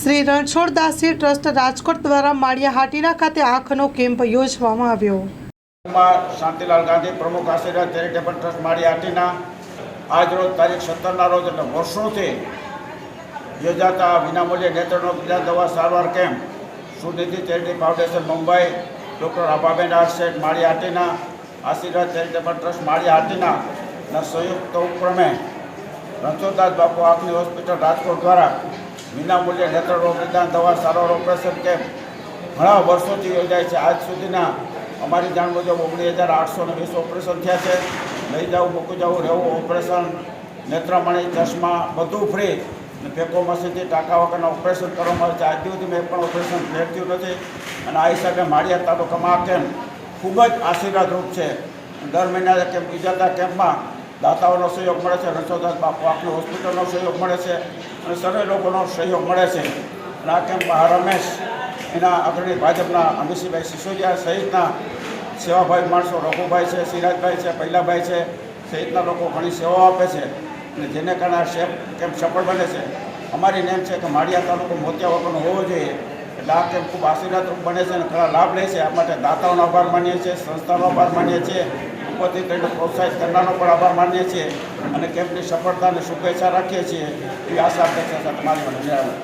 Shri Ranchhoddasji trust Rajkot દ્વારા માળિયા હાટીના ખાતે આંખનો કેમ્પ યોજવામાં આવ્યો. શાંતિલાલ ગાંધી પ્રમુખ આશીર્વાદ ચેરિટેબલ ટ્રસ્ટ માળિયા હાટીના આજરોજ તારીખ સત્તરના રોજ એટલે વર્ષોથી યોજાતા વિનામૂલ્યે નેત્રનો બીજા દવા સારવાર camp, Sunidhi charity foundation Mumbai, doctor Abhaben આર્ટસેટ માળી આટીના આશીર્વાદ ચેરિટેબલ ટ્રસ્ટ માળી હાટીના સંયુક્ત ઉપક્રમે રણછોડદાસ બાપુ આપની હોસ્પિટલ રાજકોટ દ્વારા વિનામૂલ્યે નેત્રરોગ નિદાન દવા સારવાર ઓપરેશન કેમ્પ ઘણા વર્ષોથી યોજાય છે. આજ સુધીના અમારી જાણ મુજબ ઓગણીસ હજાર આઠસો ને વીસ ઓપરેશન થયા છે. લઈ જવું મૂકી જવું રહેવું, ઓપરેશન, નેત્રમણી, ચશ્મા, બધું ફ્રી. ફેકો મશીનથી ટાંકા વગરના ઓપરેશન કરવામાં આવે છે. આજ સુધી મેં પણ ઓપરેશન ફેરવ્યું નથી. અને આ હિસાબે માળિયા તાલુકામાં આ કેમ્પ ખૂબ જ આશીર્વાદરૂપ છે. દર મહિના કેમ્પ યોજાતા કેમ્પમાં દાતાઓનો સહયોગ મળે છે રણછોડદાસ બાપુ આપણી હોસ્પિટલનો સહયોગ મળે છે અને સર્વે લોકોનો સહયોગ મળે છે. અને આ કેમ્પમાં રમેશ, એના અગ્રણી ભાજપના અમીશીભાઈ સિસોદિયા સહિતના સેવાભાઈ માણસો રઘુભાઈ છે, સિરાજભાઈ છે, પૈલાભાઈ છે, સહિતના લોકો ઘણી સેવાઓ આપે છે. અને જેને કારણે આ શેપ કેમ્પ સફળ બને છે. અમારી નેમ છે કે માળિયા તાલુકો મોતિયા વગરનો હોવો જોઈએ. એટલે આ કેમ્પ ખૂબ આશીર્વાદરૂપ બને છે અને ઘણા લાભ લે છે. આ માટે દાતાઓનો આભાર માનીએ છીએ, સંસ્થાનો આભાર માનીએ છીએ. ઉપરથી તેને પ્રોત્સાહિત કરનારનો પણ આભાર માનીએ છીએ અને કેમ્પની સફળતાને શુભેચ્છા રાખીએ છીએ એવી આશા અપેક્ષા સાથે મારી મને